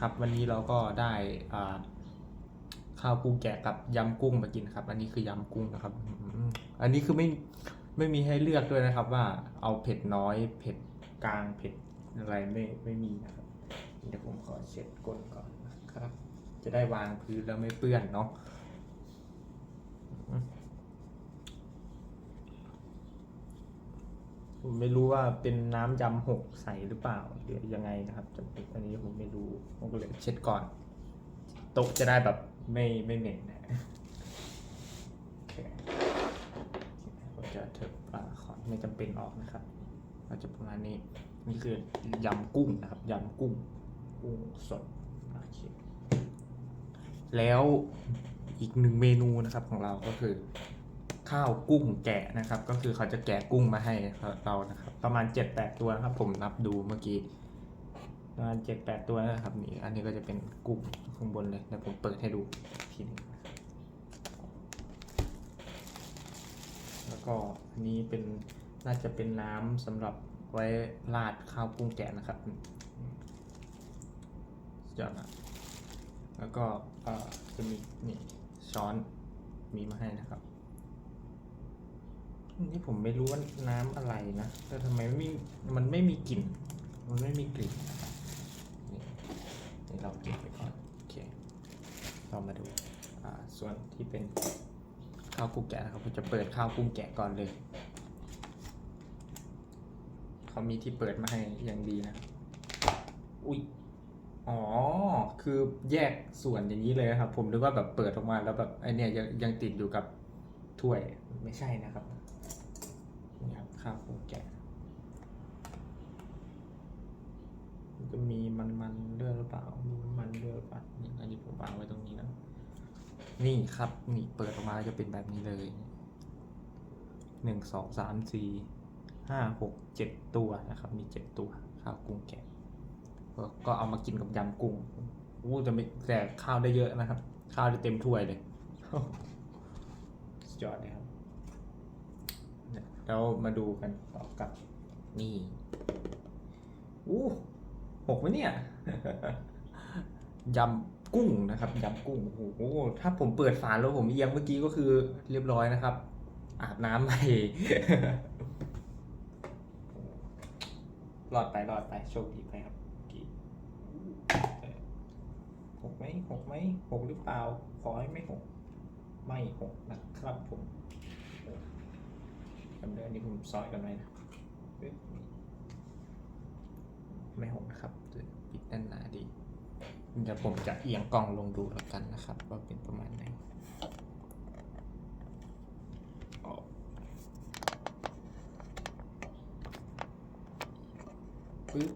ครับวันนี้เราก็ได้อ่าข้าวกุ้งแกะกับยำกุ้งมากินครับ อันนี้คือยำกุ้งนะครับอืมอันนี้คือไม่ไม่มีให้เลือกด้วยนะครับ ว่าเอาเผ็ดน้อยเผ็ดกลางเผ็ดอะไรไม่ไม่มีนะครับเดี๋ยวผมขอเช็ดก้นก่อนนะครับ จะได้วางพื้นแล้วไม่เปื้อนเนาะอืม ผมไม่รู้ว่าเป็นน้ำยำหกใสหรือเปล่าหรือยังไงนะครับจะอันนี้ผมไม่รู้ผมก็เลยเช็ดก่อนโต๊ะจะได้แบบไม่ไม่เหม็นนะโอเคผมจะเถอะอ่าขอไม่จำเป็นออกนะครับก็จะประมาณนี้นี่คือยำกุ้งนะครับยำกุ้งกุ้งสดโอเคแล้วอีกหนึ่งเมนูนะครับของเราก็คือ ข้าวกุ้งแกะนะครับ ก็คือเขาจะแกะกุ้งมาให้เรานะครับ ประมาณเจ็ดแปดตัวครับ ผมนับดูเมื่อกี้ประมาณเจ็ดแปดตัวนะครับนี่อันนี้ก็จะเป็นกุ้งข้างบนเลยเดี๋ยวผมเปิดให้ดูทีนึงแล้วก็อันนี้เป็นน่าจะเป็นน้ำสำหรับไว้ราดข้าวกุ้งแกะนะครับสุดยอดมากแล้วก็จะมีนี่ช้อนมีมาให้นะครับ นี่ผมไม่รู้ว่าน้ำอะไรนะ แต่ทำไมไม่มีมันไม่มีกลิ่น มันไม่มีกลิ่นนี่นี่เราเก็บไปก่อน โอเค เรามาดูอ่าส่วนที่เป็นข้าวกุ้งแกะนะครับผมจะเปิดข้าวกุ้งแกะก่อนเลย เขามีที่เปิดมาให้อย่างดีนะ อุ้ยอ๋อ คือแยกส่วนอย่างนี้เลยนะครับ ผมนึกว่าแบบเปิดออกมาแล้วแบบไอเนี่ยยังยังติดอยู่กับถ้วยไม่ใช่นะครับ ครับข้าวโพดแกะมันจะมีมันมันๆด้วยหรือเปล่า มีมันด้วยหรือเปล่านี่อันนี้ผมวางไว้ตรงนี้นะ นี่ครับ นี่เปิดออกมาจะเป็นแบบนี้เลยหนึ่งสองสามสี่ห้าหกเจ็ดตัวนะครับ มีเจ็ดตัวข้าวกุ้งแกะก็เอามากินกับยำกุ้งอู้จะไม่แต่ข้าวได้เยอะนะครับ ข้าวได้เต็มถ้วยเลยสุดยอดเลยครับ แล้วมาดูกันต่อกับนี่อู้หกไหมเนี่ยยำกุ้งนะครับยำกุ้งโอ้โหถ้าผมเปิดฝาแล้วผมเอียงเมื่อกี้ก็คือเรียบร้อยนะครับ อาบน้ำไปรอดไปรอดไปโชคดีไปครับหกไหมหกไหมหกหรือเปล่าขอให้ไม่หก ไม่หกนะครับผมำเดือนนี้ผมซอยกันไว้นะไม่หกนะครับปิดแน่นหนาดีเดี๋ยวผมจะเอียงกล้องลงดูแล้วกันนะครับว่าเป็นประมาณไหนอ๋อปึ๊บ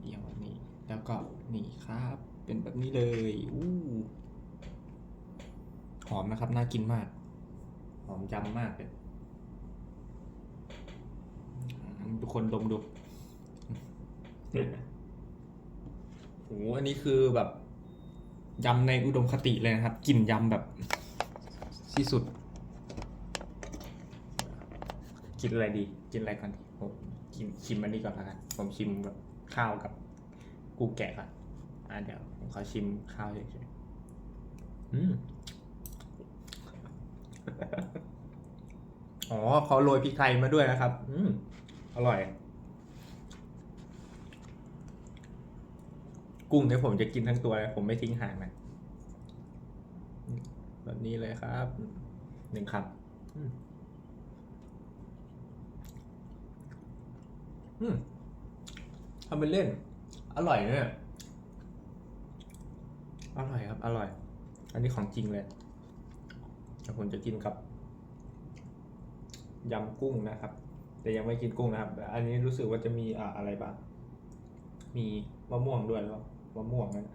เอียงแบบนี้ แล้วก็นี่ครับ เป็นแบบนี้เลยอู้หอมนะครับ น่ากินมาก หอมยำมากเลย ทุกคนดมดูโอ้โหอันนี้คือแบบยำในอุดมคติเลยนะครับกลิ่นยำแบบที่สุด กินอะไรดี กินอะไรก่อนดีผมกินชิมอันนี้ก่อนละกัน ผมชิมแบบข้าวกับกุ้งแกะก่อนอะเดี๋ยวผมขอชิมข้าวเฉยๆอืมอ๋อเขาโรยพริกไทยมาด้วยนะครับ อืม อร่อย กุ้งเนี่ยผมจะกินทั้งตัวเลยผมไม่ทิ้งหางมันแบบนี้เลยครับหนึ่งคำอืมทำเป็นเล่น อร่อยเนี่ยอร่อยครับ อร่อย อันนี้ของจริงเลยแต่ผมจะกินกับยำกุ้งนะครับ แต่ยังไม่กินกุ้งนะครับ อันนี้รู้สึกว่าจะมีอ่าอะไรบ้าง มีมะม่วงด้วยหรือเปล่ามะม่วงนะ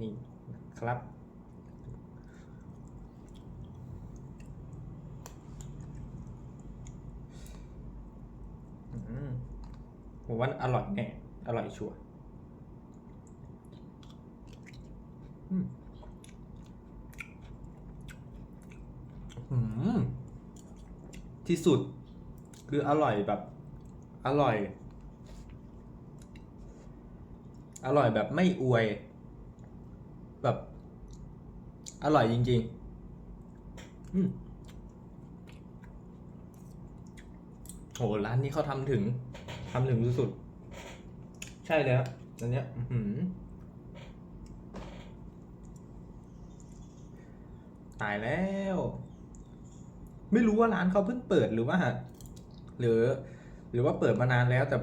นี่ครับ ผมว่าอร่อยแน่ อร่อยชัวร์ที่สุด คืออร่อยแบบ อร่อย อร่อยแบบไม่อวย แบบ อร่อยจริง ๆ อืมโหร้านนี้เขาทำถึงทำถึงสุดๆใช่เลยครับอันเนี้ยอืตายแล้ว ไม่รู้ว่าร้านเขาเพิ่งเปิดหรือว่า หรือหรือว่าเปิดมานานแล้วแต่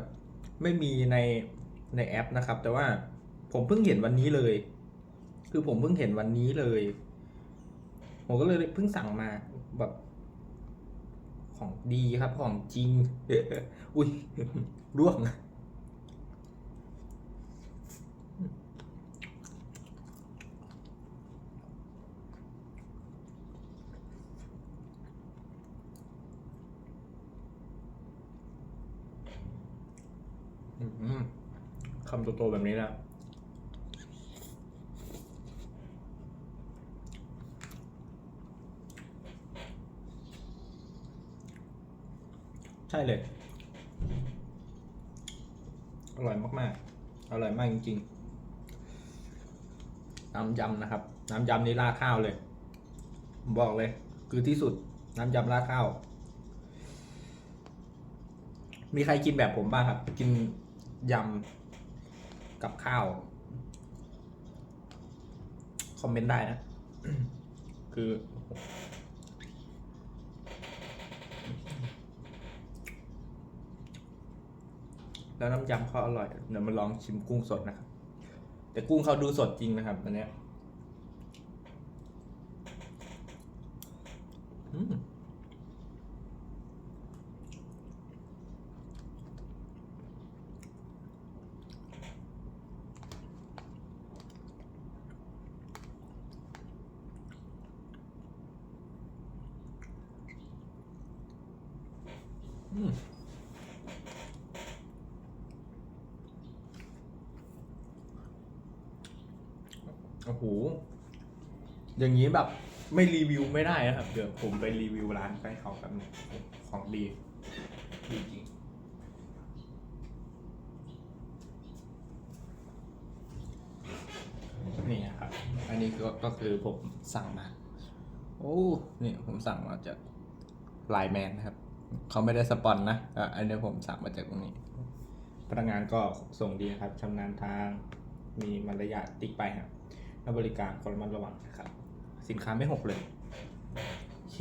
ไม่มีในในแอปนะครับ แต่ว่าผมเพิ่งเห็นวันนี้เลย คือผมเพิ่งเห็นวันนี้เลย ผมก็เลยเพิ่งสั่งมาแบบของดีครับของจริง อุ้ยร่วง คำโตๆแบบนี้นะใช่เลย อร่อยมากๆ อร่อยมากจริงๆ น้ำยำนะครับ น้ำยำนี่ราดข้าวเลย บอกเลย คือที่สุด น้ำยำราดข้าว มีใครกินแบบผมบ้างครับ กิน ยำกับข้าว คอมเมนต์ได้นะ คือ แล้วน้ำยำเขาอร่อย เดี๋ยวมาลองชิมกุ้งสดนะครับ แต่กุ้งเขาดูสดจริงนะครับอันเนี้ย โอ้โหอย่างนี้แบบไม่รีวิวไม่ได้นะครับ เดี๋ยวผมไปรีวิวร้านไปเขากันงของดีดีจริงนี่นะครับ อันนี้ก็ก็คือผมสั่งมา โอ้นี่ผมสั่งมาจากไลน์แมนนะครับ เขาไม่ได้สปอนนะอะอันนี้ผมสั่งมาจากตรงนี้ พนักงานก็ส่งดีนะครับชำนาญทางมีมารยาทติ๊กไปครับ และบริการคนระมัดระวังนะครับ สินค้าไม่หกเลยโอเค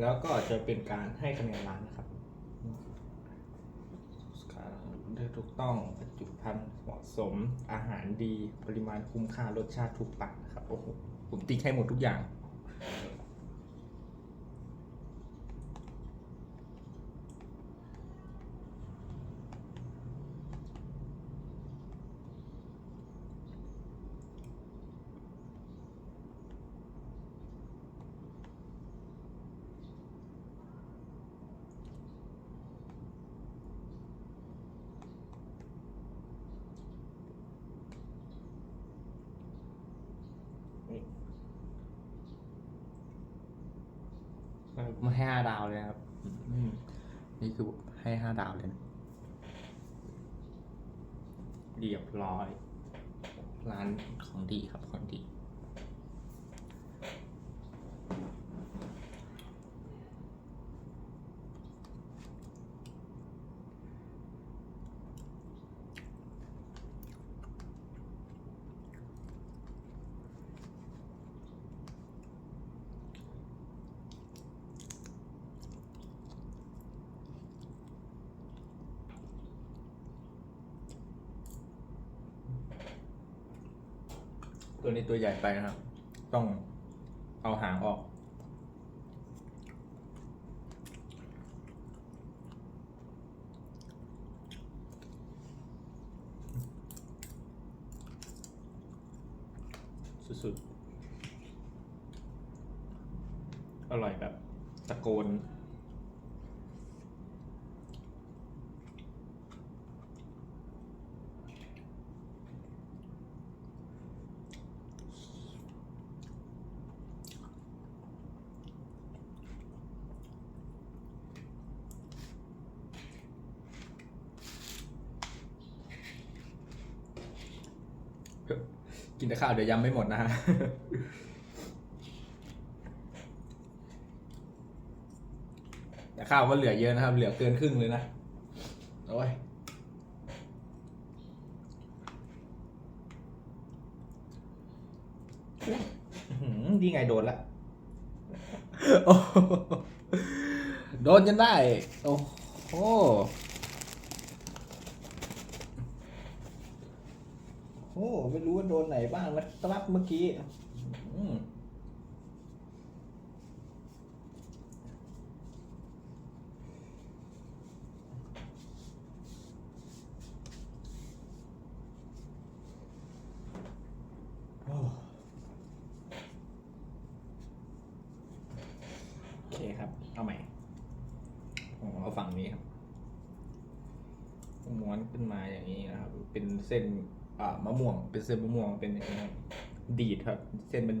แล้วก็จะเป็นการให้คะแนนร้านนะครับได้ถูกต้องบรรจุภัณฑ์เหมาะสมอาหารดี ปริมาณคุ้มค่ารสชาติถูกปากนะครับโอ้โหผมติ๊กให้หมดทุกอย่าง มาให้ห้าดาวเลยนะครับอืมนี่คือให้ห้าดาวเลยนะเรียบร้อย ร้านของดีครับของดี ตัวนี้ตัวใหญ่ไปนะครับ ต้องเอาหางออก สุดๆ อร่อยแบบตะโกน กินแต่ข้าวเดี๋ยวยำไม่หมดนะฮะแต่ข้าวก็เหลือเยอะนะครับ เหลือเกินครึ่งเลยนะ โอ้ยอื้อหือนี่ไงโดนละโอ้โหโดนจนได้ โอ้โห โอ้ ไม่รู้ว่าโดนไหนบ้างนะครับเมื่อกี้โอเคครับ เอาใหม่ผมเอาฝั่งนี้ครับม้วนขึ้นมาอย่างนี้นะครับ เป็นเส้น มะม่วง เป็นเส้นมะม่วงเป็นอย่างนี้ครับดีดครับ เส้นมัน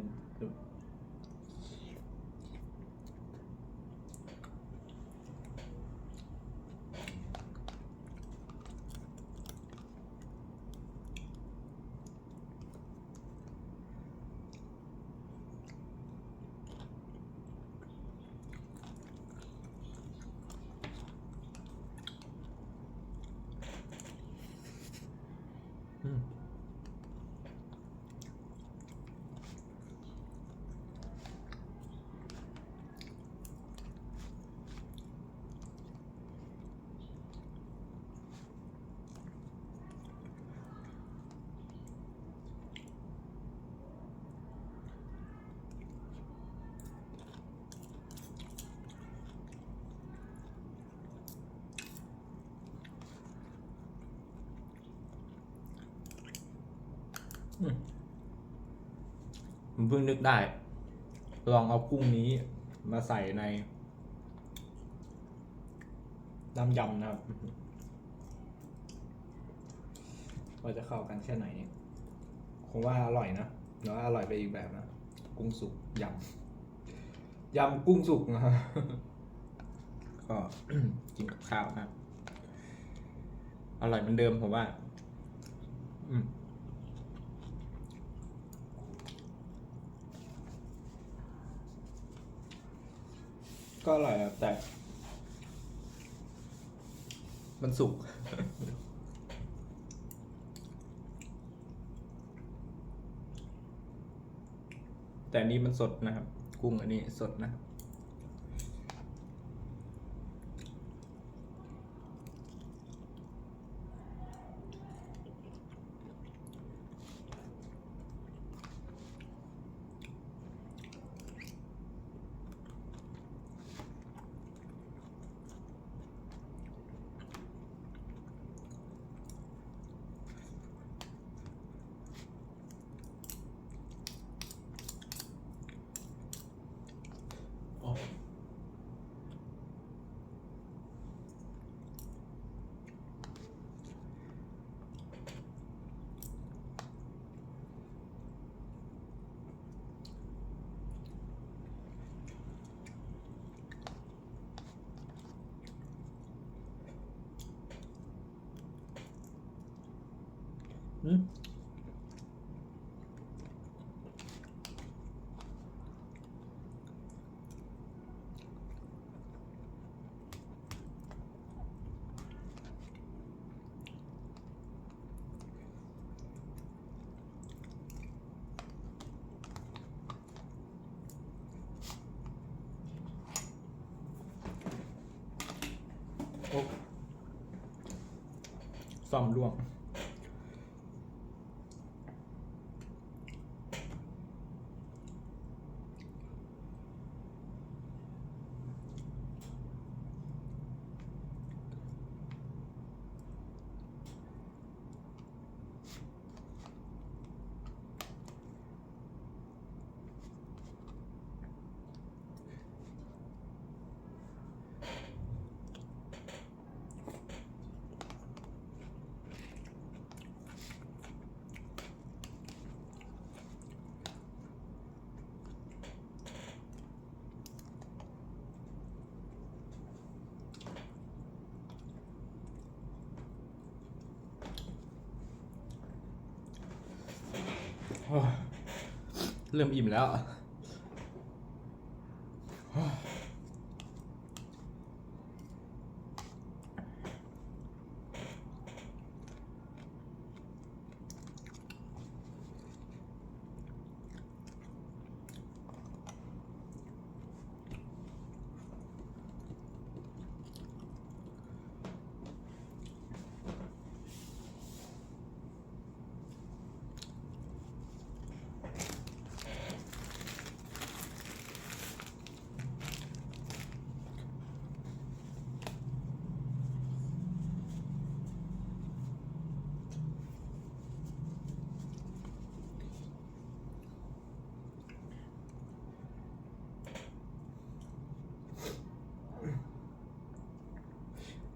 อืม ผมเพิ่งนึกได้ ลองเอากุ้งนี้มาใส่ในน้ำยำนะครับว่าจะเข้ากันแค่ไหนคงว่าอร่อยนะแล้วอร่อยไปอีกแบบนะ กุ้งสุกยำยำกุ้งสุกนะฮะก็กินกับข้าวนะอร่อยเหมือนเดิมผมว่า อืม ก็อร่อยครับแต่ มันสุก แต่อันนี้มันสดนะครับ กุ้งอันนี้สดนะครับ อืมโอ้ ซ่อมร่วง เริ่มอิ่มแล้ว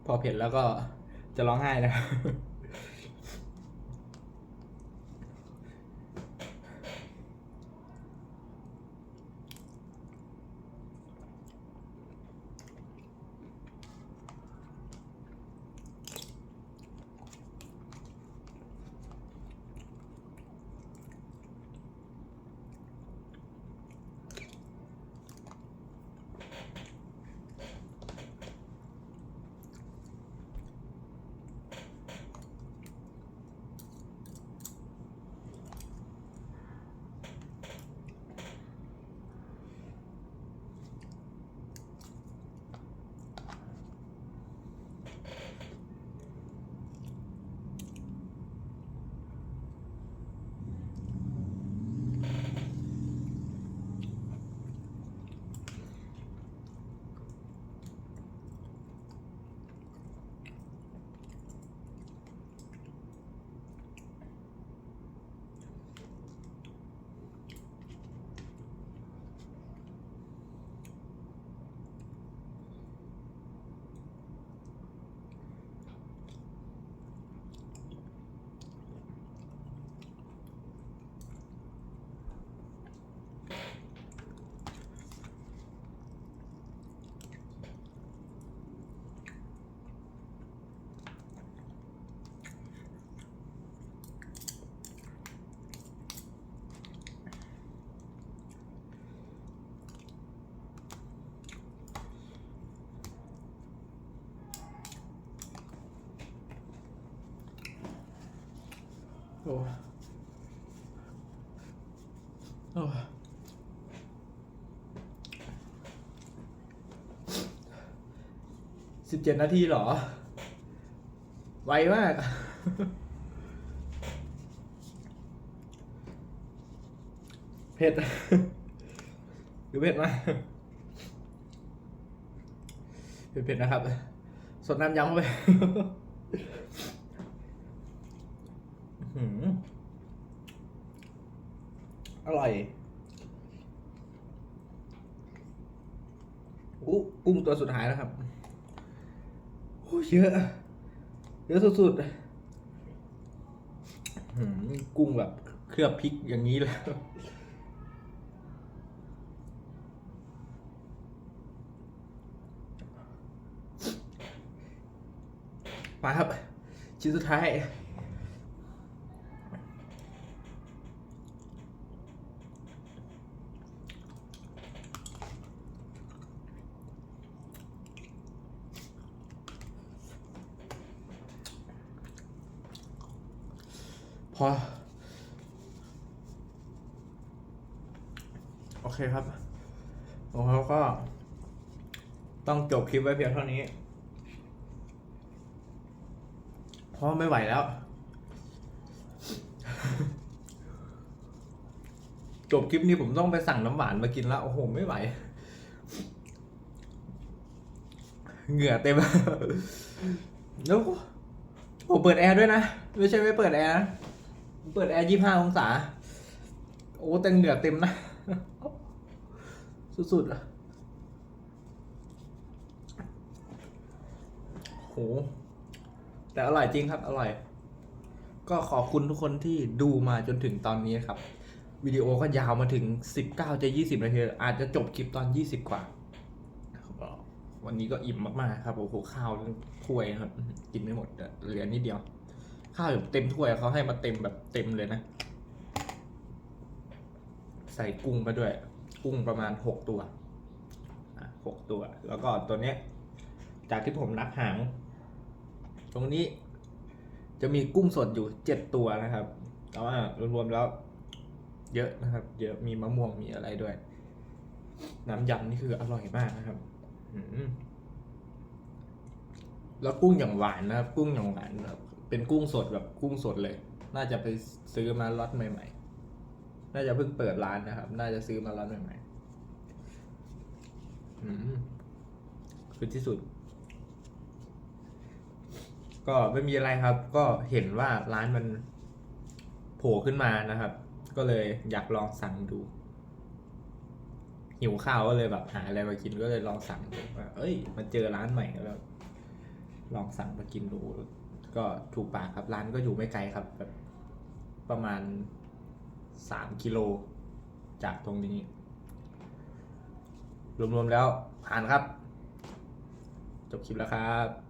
พอเผ็ดแล้วก็จะร้องไห้นะครับ อ้โอ้สิบเจ็ดนาทีเหรอ ไวมาก เผ็ดหรือเผ็ดมากเผ็ดๆนะครับ สดน้ำยำเข้าไป อื้อหือ อร่อยอู้กุ้งตัวสุดท้ายแล้วครับโอ้เยอะเยอะสุดๆกุ้งแบบเคลือบพริกอย่างนี้เลยมาครับชิ้นสุดท้าย พอ โอเคครับของเขาก็ ต้องจบคลิปไว้เพียงเท่านี้ เพราะไม่ไหวแล้ว จบคลิปนี้ผมต้องไปสั่งน้ำหวานมากินแล้ว โอ้โห ไม่ไหว เหงื่อเต็มแล้วผมเปิดแอร์ด้วยนะ ไม่ใช่ไม่เปิดแอร์นะ เปิดแอร์ยี่ห้าองศา โอ้แต่เหงื่อเต็มนะ สุดๆอะโห แต่อร่อยจริงครับ อร่อย ก็ขอบคุณทุกคนที่ดูมาจนถึงตอนนี้ครับ วิดีโอก็ยาวมาถึง 19จะ20นาทีอาจจะจบคลิปตอน 20 กว่า วันนี้ก็อิ่มมากๆครับ โอ้โหข้าวถ้วยครับ กินไม่หมดเหลือนิดเดียว ข้าวแบบเต็มถ้วยเขาให้มาเต็มแบบเต็มเลยนะ ใส่กุ้งมาด้วย กุ้งประมาณหกตัวหกตัว แล้วก็ตัวเนี้ย จากที่ผมนับหาง ตรงนี้ จะมีกุ้งสดอยู่เจ็ดตัวนะครับแต่ว่ารวมๆแล้ว เยอะนะครับ เยอะมีมะม่วงมีอะไรด้วย น้ำยำนี่คืออร่อยมากนะครับแล้วกุ้งอย่างหวานนะครับ กุ้งอย่างหวานแบบ เป็นกุ้งสดแบบกุ้งสดเลย น่าจะไปซื้อมาล็อตใหม่ ๆ น่าจะเพิ่งเปิดร้านนะครับ น่าจะซื้อมาล็อตใหม่ๆอืมคือที่สุด ก็ไม่มีอะไรครับ ก็เห็นว่าร้านมันโผล่ขึ้นมานะครับ ก็เลยอยากลองสั่งดูหิวข้าวก็เลยแบบหาอะไรมากินก็เลยลองสั่งดูว่าเอ้ย มาเจอร้านใหม่แล้วลองสั่งมากินดู ก็ถูกปากครับร้านก็อยู่ไม่ไกลครับแบบประมาณสามกิโลจากตรงนี้ รวมๆแล้วผ่านครับ จบคลิปแล้วครับ